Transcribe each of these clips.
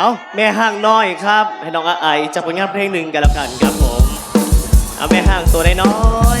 เอาแม่ห้างน้อยครับ ให้น้องอาไอจากผลงานเพลงหนึ่งกันแล้วกันครับผม เอาแม่ห้างตัวน้อย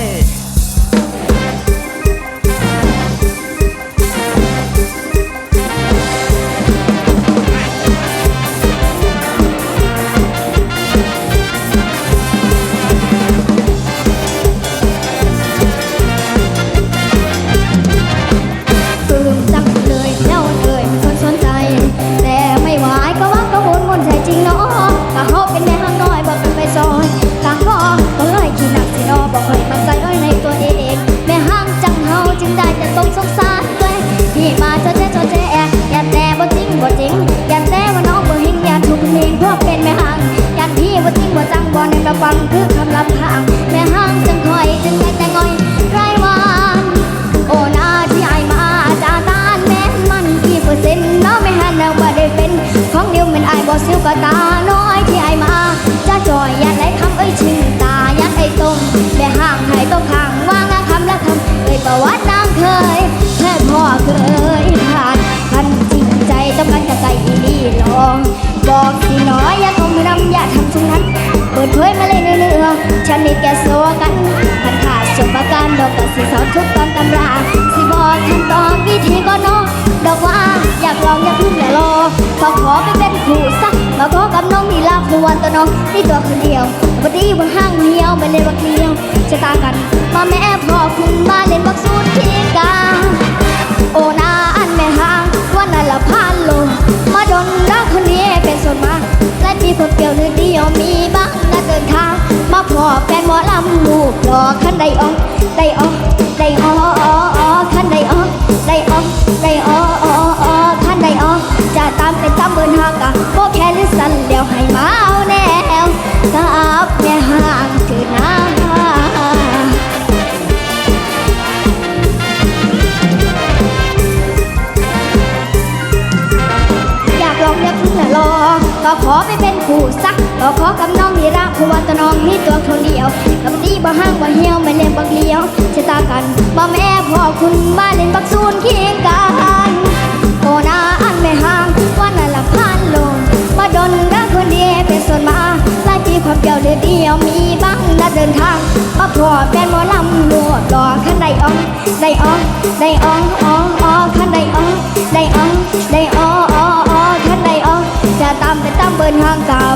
สงสารตัวเองที่มาเจอเจ๊เจอเจ๊ยันแต่บ่จริงบ่จริงอยันแต่ว่าน้องบ่เห็นยันทุกเพลงเพราะเป็นแม่ห้างยันพี่บ่จริงบ่จังบ่ในกระฟังคือคำลำพางแม่ห้างจังคอยจึงได้แต่งอยไรวันโอ้นาที่ไอมาจาตานแม่มันกี่เปอร์เซ็นต์เนาะไม่หันแล้วบ่ได้เป็นของเดียวเป็นไอบ่ซิวก็ตาน้อยที่ไอมาจะจอยยันไหนคำเอ้ยชิงตายันไอตรงแม่ห่างให้ต้องข้างว่างาคำและคำเอ้ยประวัตินางเคย องบอกสิน้อยอย่าคงนำอย่าทำชุงนั้น เปิดเผยมาเลยเนื้อฉันนี่แกโซกันพันขาดสมประการดอกกสิสอนทุกตอนตำรา สิบอกคำตอบวิธีก็เนองดอกว่าอยากลองอย่าเพึ่งอย่ารอขอขอไปเป็นครูสักมาขอกับน้องนี่ลาควนตัวน้องนี่ตัวคนเดียววันนี้บนห้างเหี่ยวไม่เล่นวักเดียวชะตากันมาแม่ ลูกรอขันใดออกได้ออกได้ออกขันใดออกได้ออกได้ออกขันใดออกจะตามเป็นตามเบินหางกะโบแค่ลิสันเดียวให้มาเอาแนวกับแม่ห่างคือน้าอยากลองอยากพึ่งละลองก็ขอไปเป็นคู่สักก็ขอกับน้อง เพราะว่าตัวน้องมีตัวคนเดียวกับดีบ่ห้างบ่เหี่ยวไม่เล่นบักเลี้ยวชะตากันบ่แม่พ่อคุณมาเล่นบักซูนเคียงกันโอนาอันไม่ห่างวันนั้นละพันลงมาดนรักคนเดียวเป็นส่วนมาหลายปีความเดียวเดือเดียวมีบ้างนะเดินทางมาพ่อแฟนหมอลำรวดรอขันใดอ่องได้อ่องได้อ่องอ่องอ่อขันใดอ่องได้อ่องได้อ่องอ่ออ่อขันใดอ่องจะตามไปตามเบิร์นห่างกา